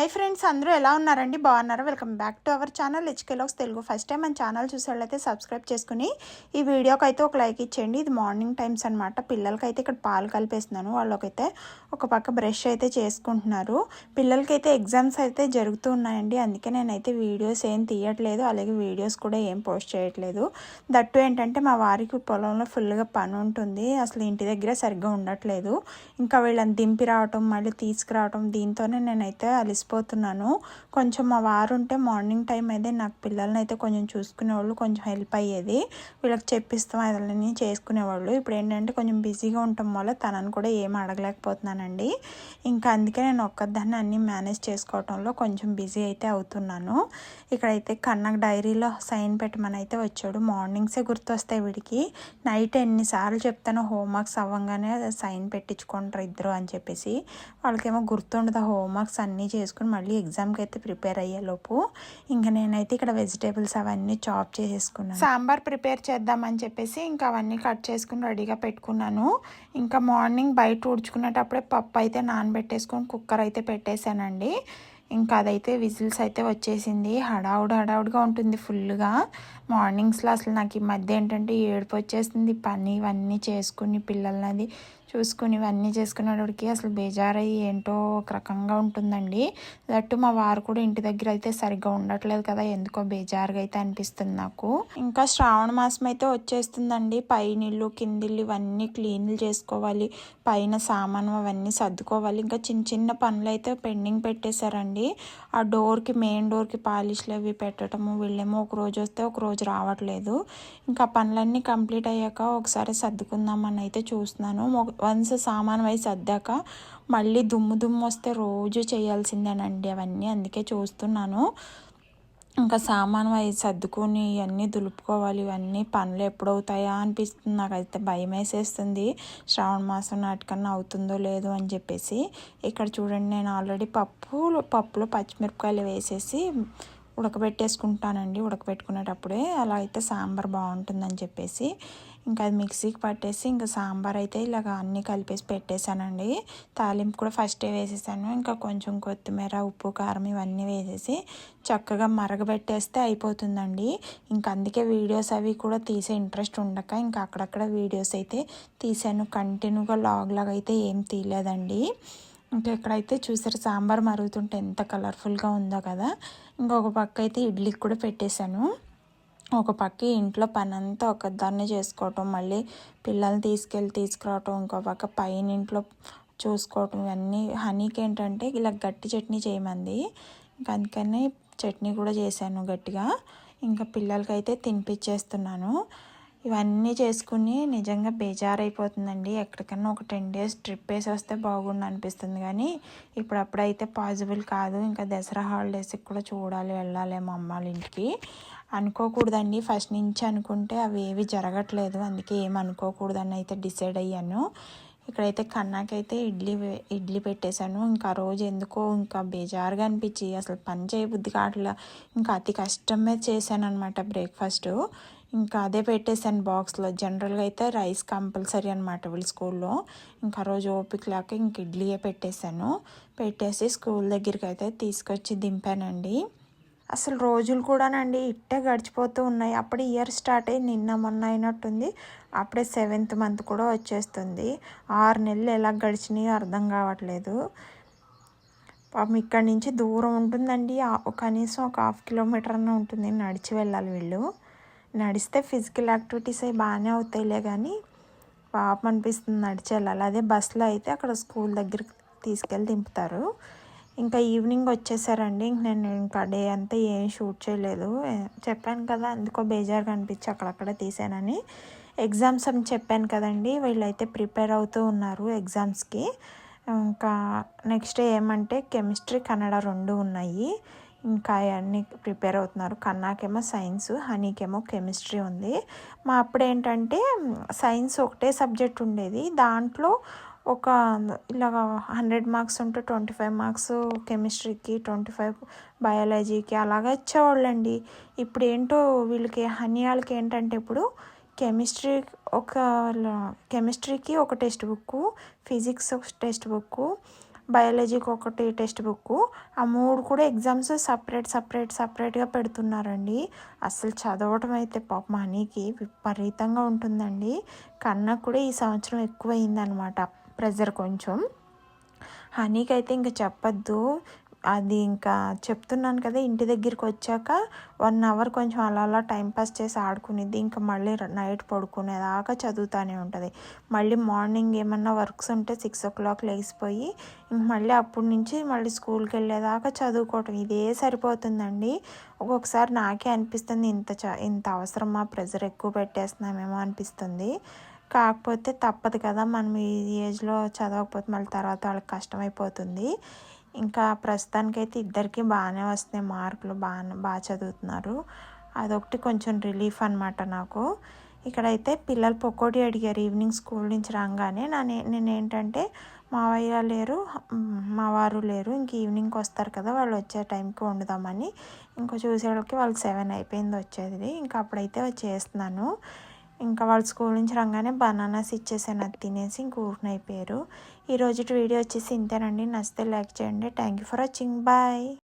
Hi friends అందరూ ఎలా ఉన్నారండి? బాగున్నారా? Welcome back to our channel హెచ్కేలాక్స్ Telugu. First time మన ఛానల్ చూసేవాళ్ళైతే సబ్స్క్రైబ్ చేసుకుని ఈ వీడియోకి అయితే ఒక లైక్ ఇచ్చేయండి. ఇది మార్నింగ్ టైమ్స్ అనమాట పిల్లలకైతే ఇక్కడ పాలు కలిపేస్తున్నాను. వాళ్ళకైతే ఒక పక్క బ్రష్ అయితే చేసుకుంటున్నారు. పిల్లలకైతే ఎగ్జామ్స్ అయితే జరుగుతూ ఉన్నాయండి. అందుకే నేనైతే వీడియోస్ ఏం తీయట్లేదు. అలాగే వీడియోస్ కూడా ఏం పోస్ట్ చేయట్లేదు. దట్టు ఏంటంటే మా వారికి పొలంలో ఫుల్గా పని ఉంటుంది. అసలు ఇంటి దగ్గర సరిగ్గా ఉండట్లేదు. ఇంకా వీళ్ళని దింపి రావటం మళ్ళీ తీసుకురావటం దీంతోనే నేనైతే మర్చిపోతున్నాను. కొంచెం మా వారు ఉంటే మార్నింగ్ టైం అయితే నాకు పిల్లల్ని అయితే కొంచెం చూసుకునేవాళ్ళు కొంచెం హెల్ప్ అయ్యేది. వీళ్ళకి చెప్పిస్తాం అదన్నీ చేసుకునేవాళ్ళు. ఇప్పుడు ఏంటంటే కొంచెం బిజీగా ఉండటం వల్ల తనని కూడా ఏం అడగలేకపోతున్నానండి. ఇంకా అందుకే నేను ఒక్కదాన్ని అన్నీ మేనేజ్ చేసుకోవటంలో కొంచెం బిజీ అయితే అవుతున్నాను. ఇక్కడైతే కన్నక్ డైరీలో సైన్ పెట్టమని అయితే వచ్చాడు. మార్నింగ్సే గుర్తొస్తాయి వీడికి. నైట్ ఎన్నిసార్లు చెప్తాను హోంవర్క్స్ అవ్వగానే సైన్ పెట్టించుకుంటారు ఇద్దరు అని చెప్పేసి. వాళ్ళకేమో గుర్తుండదు హోంవర్క్స్ అన్నీ చేసుకుని మళ్ళీ ఎగ్జామ్కి అయితే ప్రిపేర్ అయ్యేలోపు ఇంకా నేనైతే ఇక్కడ వెజిటేబుల్స్ అవన్నీ చాప్ చేసేసుకున్నాను. సాంబార్ ప్రిపేర్ చేద్దామని చెప్పేసి ఇంకా అవన్నీ కట్ చేసుకుని రెడీగా పెట్టుకున్నాను. ఇంకా మార్నింగ్ బయట ఊడ్చుకునేటప్పుడే పప్పు అయితే నానబెట్టేసుకొని కుక్కర్ అయితే పెట్టేశానండి. ఇంకా అదైతే విజిల్స్ అయితే వచ్చేసింది. హడావుడు హడావుడిగా ఉంటుంది ఫుల్గా మార్నింగ్స్లో అసలు నాకు ఈ మధ్య ఏంటంటే ఏడుపు వచ్చేస్తుంది పని ఇవన్నీ చేసుకుని పిల్లలది చూసుకుని ఇవన్నీ చేసుకునేటోడికి అసలు బేజారయ్యి ఏంటో ఒక రకంగా ఉంటుందండి. దట్టు మా వారు కూడా ఇంటి దగ్గర అయితే సరిగ్గా ఉండట్లేదు కదా ఎందుకో బేజారుగా అయితే అనిపిస్తుంది నాకు. ఇంకా శ్రావణ మాసం అయితే వచ్చేస్తుందండి. పైనిల్లు కిందిళ్ళు ఇవన్నీ క్లీన్లు చేసుకోవాలి. పైన సామాను అవన్నీ సర్దుకోవాలి. ఇంకా చిన్న చిన్న పనులు అయితే పెండింగ్ పెట్టేశారండి. ఆ డోర్కి మెయిన్ డోర్కి పాలిష్లు అవి పెట్టడము వీళ్ళేమో ఒక రోజు వస్తే ఒక రోజు రావట్లేదు. ఇంకా పనులన్నీ కంప్లీట్ అయ్యాక ఒకసారి సర్దుకుందామని అయితే చూస్తున్నాను. వన్స్ సామాన్ వైజ్ సర్దాక మళ్ళీ దుమ్ము దుమ్ము వస్తే రోజు చేయాల్సిందేనండి అవన్నీ. అందుకే చూస్తున్నాను. ఇంకా సామాను అవి సర్దుకొని ఇవన్నీ దులుపుకోవాలి. ఇవన్నీ పనులు ఎప్పుడవుతాయా అనిపిస్తుంది. నాకైతే భయం వేసేస్తుంది. శ్రావణ మాసం నాటికన్నా అవుతుందో లేదో అని చెప్పేసి. ఇక్కడ చూడండి నేను ఆల్రెడీ పప్పు పప్పులో పచ్చిమిరపకాయలు వేసేసి ఉడకబెట్టేసుకుంటానండి. ఉడకబెట్టుకునేటప్పుడే అలా అయితే సాంబార్ బాగుంటుందని చెప్పేసి ఇంకా అది మిక్సీకి పట్టేసి ఇంకా సాంబార్ అయితే ఇలాగ అన్నీ కలిపేసి పెట్టేశానండి. తాలింపు కూడా ఫస్టే వేసేసాను. ఇంకా కొంచెం కొత్తిమీర ఉప్పు కారం ఇవన్నీ వేసేసి చక్కగా మరగబెట్టేస్తే అయిపోతుందండి. ఇంకా అందుకే వీడియోస్ అవి కూడా తీసే ఇంట్రెస్ట్ ఉండక ఇంకా అక్కడక్కడ వీడియోస్ అయితే తీసాను. కంటిన్యూగా లాగ్ లాగా అయితే ఏం తీయలేదండి. ఇంకా ఇక్కడైతే చూసారు సాంబార్ మరుగుతుంటే ఎంత కలర్ఫుల్గా ఉందో కదా ఇంకొక పక్క అయితే ఇడ్లీకి కూడా పెట్టేశాను. ఒక పక్క ఇంట్లో పని అంతా ఒకదాన్నే చేసుకోవటం మళ్ళీ పిల్లల్ని తీసుకెళ్ళి తీసుకురావటం ఇంకో పక్క పైన ఇంట్లో చూసుకోవటం ఇవన్నీ. హనీకి ఏంటంటే ఇలా గట్టి చట్నీ చేయమంది. ఇంకా అందుకని చట్నీ కూడా చేశాను గట్టిగా. ఇంకా పిల్లలకైతే తినిపించేస్తున్నాను ఇవన్నీ చేసుకుని నిజంగా బేజారైపోతుందండి. ఎక్కడికన్నా ఒక టెన్ డేస్ ట్రిప్ వేసి వస్తే బాగుండు అనిపిస్తుంది కానీ ఇప్పుడప్పుడైతే పాసిబుల్ కాదు. ఇంకా దసరా హాలిడేస్కి కూడా చూడాలి వెళ్ళాలేమో అమ్మాళ్ళ ఇంటికి. అనుకోకూడదండి. ఫస్ట్ నుంచి అనుకుంటే అవి ఏవి జరగట్లేదు. అందుకే ఏం అనుకోకూడదని అయితే డిసైడ్ అయ్యాను. ఇక్కడైతే కన్నాకైతే ఇడ్లీ ఇడ్లీ పెట్టేశాను. ఇంకా రోజు ఎందుకో ఇంకా బేజారుగా అనిపించి అసలు పని చేయబుద్ధి కావట్లా. ఇంకా అతి కష్టమే చేశాను అనమాట బ్రేక్ఫాస్ట్. ఇంకా అదే పెట్టేశాను బాక్స్లో. జనరల్గా అయితే రైస్ కంపల్సరీ అనమాట వీళ్ళు స్కూల్లో. ఇంకా రోజు ఓపిక లేక ఇంక ఇడ్లీయే పెట్టేశాను. పెట్టేసి స్కూల్ దగ్గరికి అయితే తీసుకొచ్చి దింపానండి. అసలు రోజులు కూడానండి ఇట్టే గడిచిపోతూ ఉన్నాయి. అప్పుడు ఇయర్ స్టార్ట్ అయ్యి నిన్న మొన్న అయినట్టుంది. అప్పుడే సెవెంత్ మంత్ కూడా వచ్చేస్తుంది. ఆరు నెలలు ఎలా గడిచినాయో అర్థం కావట్లేదు. పాపం ఇక్కడి నుంచి దూరం ఉంటుందండి. కనీసం ఒక హాఫ్ కిలోమీటర్ అన్న ఉంటుంది. నడిచి వెళ్ళాలి వీళ్ళు. నడిస్తే ఫిజికల్ యాక్టివిటీస్ అవి బాగానే అవుతాయిలే కానీ పాపం అనిపిస్తుంది నడిచేయాలి అదే బస్సులో అయితే అక్కడ స్కూల్ దగ్గరికి తీసుకెళ్ళి దింపుతారు. ఇంకా ఈవినింగ్ వచ్చేసారండి. ఇంక నేను ఇంకా డే అంతా ఏం షూట్ చేయలేదు. చెప్పాను కదా అందుకో బేజారుగా అనిపించి అక్కడక్కడ తీసానని. ఎగ్జామ్స్ అని చెప్పాను కదండి. వీళ్ళైతే ప్రిపేర్ అవుతూ ఉన్నారు ఎగ్జామ్స్కి. ఇంకా నెక్స్ట్ ఏమంటే కెమిస్ట్రీ కన్నడ రెండు ఉన్నాయి. ఇంకా అవన్నీ ప్రిపేర్ అవుతున్నారు. కన్నాకేమో సైన్స్ హనీకేమో కెమిస్ట్రీ ఉంది. మా అప్పుడేంటంటే సైన్స్ ఒకటే సబ్జెక్ట్ ఉండేది. దాంట్లో ఒక ఇలాగ హండ్రెడ్ మార్క్స్ ఉంటే ట్వంటీ ఫైవ్ మార్క్స్ కెమిస్ట్రీకి ట్వంటీ ఫైవ్ బయాలజీకి అలాగా ఇచ్చేవాళ్ళండి. ఇప్పుడు ఏంటో వీళ్ళకి హనీ వాళ్ళకి ఏంటంటే ఇప్పుడు కెమిస్ట్రీ ఒక కెమిస్ట్రీకి ఒక టెక్స్ట్ బుక్ ఫిజిక్స్ ఒక టెక్స్ట్ బుక్ బయాలజీకి ఒకటి టెక్స్ట్ బుక్ ఆ మూడు కూడా ఎగ్జామ్స్ సపరేట్ సపరేట్ సపరేట్గా పెడుతున్నారండి. అసలు చదవటం అయితే పాప మనీకి విపరీతంగా ఉంటుందండి. కన్నా కూడా ఈ సంవత్సరం ఎక్కువ అయిందనమాట ప్రెజర్ కొంచెం. హనీకి అయితే ఇంకా చెప్పద్దు. అది ఇంకా చెప్తున్నాను కదా ఇంటి దగ్గరికి వచ్చాక వన్ అవర్ కొంచెం అలా అలా టైంపాస్ చేసి ఆడుకునేది ఇంకా మళ్ళీ నైట్ పడుకునేదాకా చదువుతూనే ఉంటుంది. మళ్ళీ మార్నింగ్ ఏమన్నా వర్క్స్ ఉంటే సిక్స్ ఓ క్లాక్ లేచిపోయి ఇంక మళ్ళీ అప్పటి నుంచి మళ్ళీ స్కూల్కి వెళ్ళేదాకా చదువుకోవటం. ఇదే సరిపోతుందండి. ఒక్కొక్కసారి నాకే అనిపిస్తుంది ఇంత చ ఇంత అవసరమా ప్రెజర్ ఎక్కువ పెట్టేస్తున్నామేమో అనిపిస్తుంది. కాకపోతే తప్పదు కదా మనం ఈ ఏజ్లో చదవకపోతే మళ్ళీ తర్వాత వాళ్ళకి కష్టమైపోతుంది. ఇంకా ప్రస్తుతానికైతే ఇద్దరికి బాగానే వస్తున్నాయి మార్కులు బాగా బాగా చదువుతున్నారు. అదొకటి కొంచెం రిలీఫ్ అనమాట నాకు. ఇక్కడైతే పిల్లలు పొక్కోటి అడిగారు ఈవినింగ్ స్కూల్ నుంచి రాగానే. నా నేను ఏంటంటే మావయ్య లేరు మా వారు లేరు ఇంక ఈవినింగ్కి వస్తారు కదా వాళ్ళు వచ్చే టైంకి వండుదామని. ఇంకో చూసేవాళ్ళకి వాళ్ళు సెవెన్ అయిపోయింది వచ్చేది. ఇంకా అప్పుడైతే చేస్తున్నాను. ఇంకా వాళ్ళు స్కూల్ నుంచి రాగానే బనానాస్ ఇచ్చేసాను అది తినేసి ఇంక ఊరినైపోయారు ఈరోజు వీడియో వచ్చేసి ఇంతేనండి. నచ్చితే లైక్ చేయండి. Thank you for watching. Bye.